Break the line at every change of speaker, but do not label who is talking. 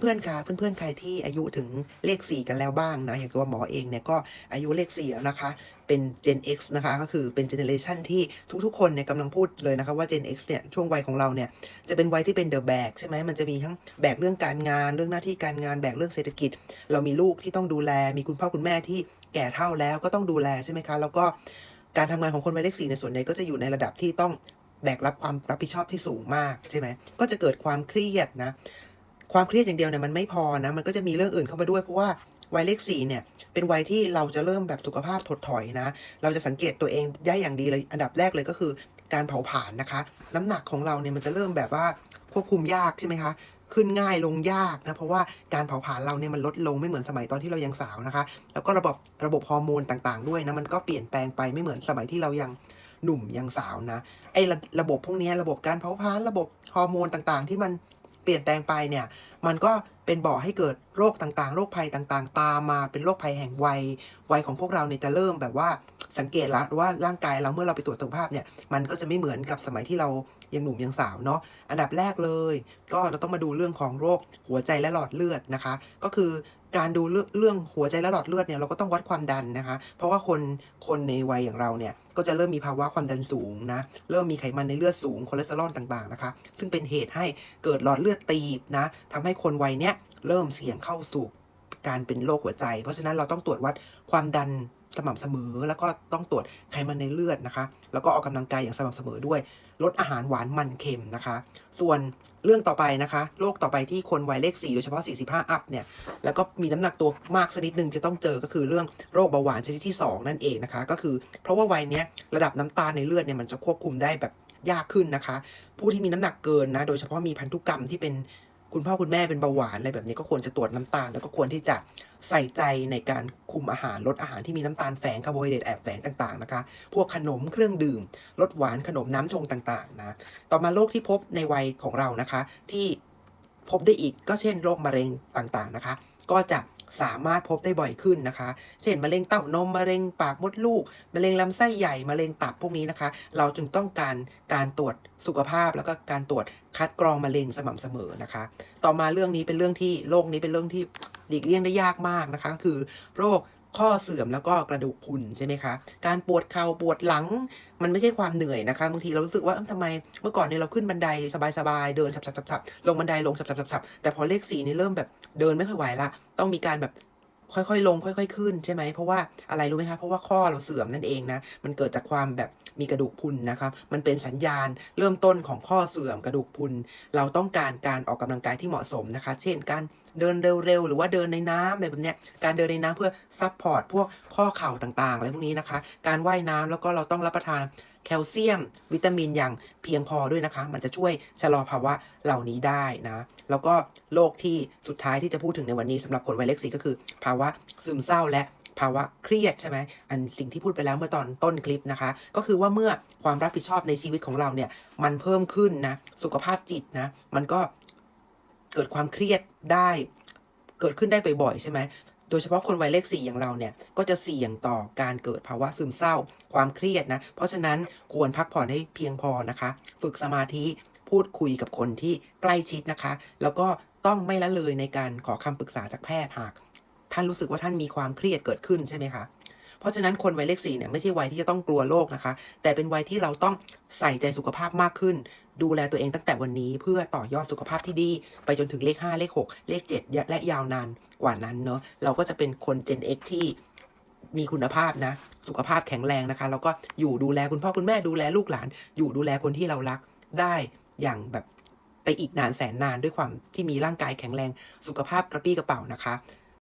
เพื่อนๆคะเพื่อนๆใครที่อายุถึงเลข 4 กันแล้วบ้างนะอย่างตัวหมอเองเนี่ยก็อายุเลข4แล้วนะคะ เป็น Gen X นะคะก็คือเป็นเจเนเรชันที่ทุกๆ คนเนี่ยกำลังพูดเลยนะคะว่า Gen X เนี่ยช่วงวัยของเราเนี่ยจะเป็นวัยที่เป็น the bag ใช่ไหมมันจะมีทั้งแบกเรื่องการงานเรื่องหน้าที่การงานแบกเรื่องเศรษฐกิจ เรามีลูกที่ต้องดูแล มีคุณพ่อคุณแม่ที่แก่เฒ่าแล้วก็ต้องดูแลใช่ไหมคะ แล้วก็การทำงานของคนวัยเลขสี่ในส่วนใหญ่ก็จะอยู่ในระดับที่ต้องแบกรับความรับผิดชอบที่สูงมากใช่ไหม ก็จะเกิดความเครียดนะ ความเครียดอย่างเดียวเนี่ยมันไม่พอนะมันก็จะมีเรื่องอื่นเข้ามาด้วยเพราะว่าวัยเลขสี่เนี่ยเป็นวัยที่เราจะเริ่มแบบสุขภาพถดถอยนะ เราจะสังเกตตัวเองได้อย่างดีเลยอันดับแรกเลยก็คือการเผาผลาญนะคะ น้ำหนักของเราเนี่ยมันจะเริ่มแบบว่าควบคุมยากใช่ไหมคะขึ้นง่ายลงยากนะเพราะว่าการเผาผลาญเราเนี่ยมันลดลงไม่เหมือนสมัยตอนที่เรายังสาวนะคะ แล้วก็ระบบระบบฮอร์โมนต่างๆ ด้วยนะมันก็เปลี่ยนแปลงไปไม่เหมือนสมัยที่เรายังหนุ่มยังสาวนะไอ้ระระบบพวกนี้ระบบการเผาผลาญระบบฮอร์โมนต่างๆ ที่มัน เปลี่ยนแปลงไปเนี่ย มันก็เป็นบ่อให้เกิดโรคต่างๆ โรคภัยต่างๆ ตามมาเป็นโรคภัยแห่งวัย วัยของพวกเราเนี่ยจะเริ่มแบบว่าสังเกตละว่าร่างกายเราเมื่อเราไปตรวจสุขภาพเนี่ย มันก็จะไม่เหมือนกับสมัยที่เรายังหนุ่มยังสาวเนาะ อันดับแรกเลย ก็เราต้องมาดูเรื่องของโรคหัวใจและหลอดเลือดนะคะ ก็คือ การดูเรื่องเรื่องหัวใจและหลอดเลือดเนี่ยเราก็ต้องวัดความดันนะคะ เพราะว่าคนคนในวัยอย่างเราเนี่ยก็จะเริ่มมีภาวะความดันสูงนะ เริ่มมีไขมันในเลือดสูงคอเลสเตอรอลต่างๆนะคะ ซึ่งเป็นเหตุให้เกิดหลอดเลือดตีบนะทำให้คนวัยเนี้ยเริ่มเสี่ยงเข้าสู่การเป็นโรคหัวใจ เพราะฉะนั้นเราต้องตรวจวัดความดัน สม่ำเสมอ แล้วก็ต้องตรวจไขมันในเลือดนะคะ แล้วก็ออกกำลังกายอย่างสม่ำเสมอด้วย ลดอาหารหวานมันเค็มนะคะ ส่วนเรื่องต่อไปนะคะโรคต่อไปที่คนวัยเลข4โดยเฉพาะ 45 อัพเนี่ย แล้วก็มีน้ำหนักตัวมากสักนิดนึงจะต้องเจอก็คือเรื่องโรคเบาหวานชนิดที่ 2 นั่นเองนะคะ ก็คือเพราะว่าวัยเนี้ยระดับน้ำตาลในเลือดเนี่ยมันจะควบคุมได้แบบยากขึ้นนะคะ ผู้ที่มีน้ำหนักเกินนะ โดยเฉพาะมีพันธุกรรมที่เป็น คุณพ่อคุณแม่เป็นเบาหวานอะไรแบบนี้ก็ควรจะตรวจน้ำตาล แล้วก็ควรที่จะใส่ใจในการคุมอาหารลดอาหารที่มีน้ำตาลแฝงคาร์โบไฮเดรตแอบแฝงต่างๆนะคะ พวกขนมเครื่องดื่มรสหวานขนมน้ำชงต่างๆนะต่อมาโรคที่พบในวัยของเรานะคะ ที่พบได้อีกก็เช่นโรคมะเร็งต่างๆนะคะ ก็จะ สามารถพบได้บ่อยขึ้นนะคะ เช่นมะเร็งเต้านมมะเร็งปากมดลูกมะเร็งลำไส้ใหญ่มะเร็งตับพวกนี้นะคะ เราจึงต้องการการตรวจสุขภาพแล้วก็การตรวจคัดกรองมะเร็งสม่ำเสมอนะคะ ต่อมาเรื่องนี้เป็นเรื่องที่โรคนี้เป็นเรื่องที่หลีกเลี่ยงได้ยากมากนะคะก็คือโรค ข้อเสื่อมแล้วก็กระดูกพุนใช่ไหมคะ การปวดเข่าปวดหลัง มันไม่ใช่ความเหนื่อยนะคะบางทีเรารู้สึกว่าทำทำไมเมื่อก่อนเนี่ยเราขึ้นบันไดสบายๆเดินฉับๆๆลงบันไดลงฉับๆแต่พอเลขสี่นี่เริ่มแบบเดินไม่ค่อยไหวละต้องมีการแบบ ค่อยๆ ลงค่อย ๆ ขึ้นใช่ไหมเพราะว่าอะไรรู้ไหมคะเพราะว่าข้อเราเสื่อมนั่นเองนะมันเกิดจากความแบบมีกระดูกพุนนะครับมันเป็นสัญญาณเริ่มต้นของข้อเสื่อมกระดูกพุนเราต้องการการออกกำลังกายที่เหมาะสมนะคะ เช่นการเดินเร็วๆ หรือว่าเดินในน้ำอะไรแบบเนี้ยการเดินในน้ำเพื่อซัพพอร์ตพวกข้อเข่าต่างๆอะไรพวกนี้นะคะ การว่ายน้ำแล้วก็เราต้องรับประทาน แคลเซียม วิตามินอย่างเพียงพอด้วยนะคะ มันจะช่วยชะลอภาวะเหล่านี้ได้นะ แล้วก็โรคที่สุดท้ายที่จะพูดถึงในวันนี้สำหรับคนวัยเลขสี่ก็คือ ภาวะซึมเศร้าและภาวะเครียดใช่ไหม อันสิ่งที่พูดไปแล้วเมื่อตอนต้นคลิปนะคะ ก็คือว่าเมื่อความรับผิดชอบในชีวิตของเราเนี่ย มันเพิ่มขึ้นนะ สุขภาพจิตนะ มันก็เกิดความเครียดได้ เกิดขึ้นได้บ่อยๆใช่ไหม โดยเฉพาะคนวัยเลขสี่อย่างเราเนี่ยก็จะเสี่ยงต่อการเกิดภาวะซึมเศร้า ความเครียดนะ เพราะฉะนั้นควรพักผ่อนให้เพียงพอนะคะ ฝึกสมาธิพูดคุยกับคนที่ใกล้ชิดนะคะ แล้วก็ต้องไม่ละเลยในการขอคำปรึกษาจากแพทย์หาก ท่านรู้สึกว่าท่านมีความเครียดเกิดขึ้นใช่ไหมคะ เพราะฉะนั้นคนวัยเลขสี่เนี่ยไม่ใช่วัยที่จะต้องกลัวโรคนะคะ แต่เป็นวัยที่เราต้องใส่ใจสุขภาพมากขึ้น ดูแลตัวเองตั้งแต่วันนี้เพื่อต่อยอดสุขภาพที่ดี ไปจนถึงเลข 5 เลข 6 เลข 7 และยาวนานกว่านั้นเนาะเราก็จะเป็นคน Gen X ที่มีคุณภาพนะ สุขภาพแข็งแรงนะคะ แล้วก็อยู่ดูแลคุณพ่อคุณแม่ดูแลลูกหลาน อยู่ดูแลคนที่เรารักได้อย่างแบบไปอีกนานแสนนานด้วยความที่มีร่างกายแข็งแรงสุขภาพกระปี้กระเป๋านะคะ